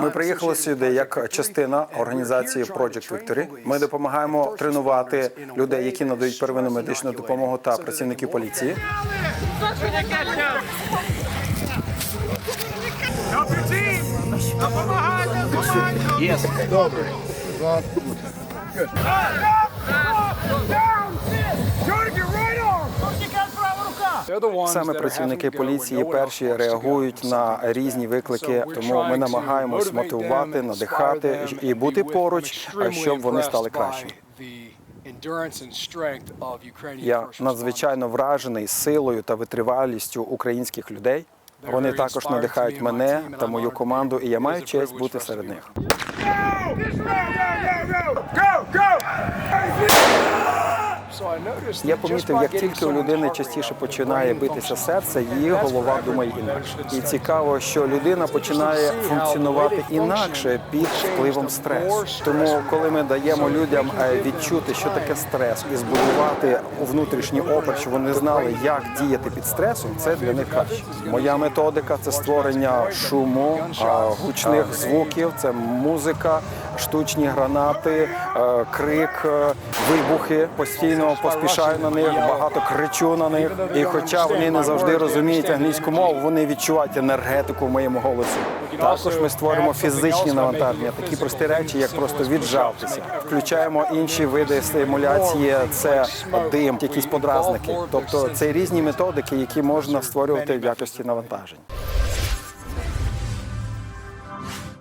Ми приїхали сюди як частина організації Project Victory. Ми допомагаємо тренувати людей, які надають первинну медичну допомогу та працівників поліції. Саме працівники поліції перші реагують на різні виклики, тому ми намагаємось мотивувати, надихати і бути поруч, щоб вони стали кращими. Я надзвичайно вражений силою та витривалістю українських людей. Вони також надихають мене та мою команду, і я маю честь бути серед них. Я помітив, як тільки у людини частіше починає битися серце, її голова думає інакше. І цікаво, що людина починає функціонувати інакше під впливом стресу. Тому, коли ми даємо людям е, відчути, що таке стрес, і збудувати внутрішній опір, щоб вони знали, як діяти під стресом, це для них краще. Моя методика це створення шуму, е, гучних звуків, це музика, штучні гранати, е, крик, вибухи. Постійно поспішаю на них, багато кричу на них. І хоча вони не завжди розуміють англійську мову, вони відчувають енергетику в моєму голосі. Також ми створюємо фізичні навантаження, такі прості речі, як просто віджатися. Включаємо інші види стимуляції, це дим, якісь подразники. Тобто це різні методики, які можна створювати в якості навантажень.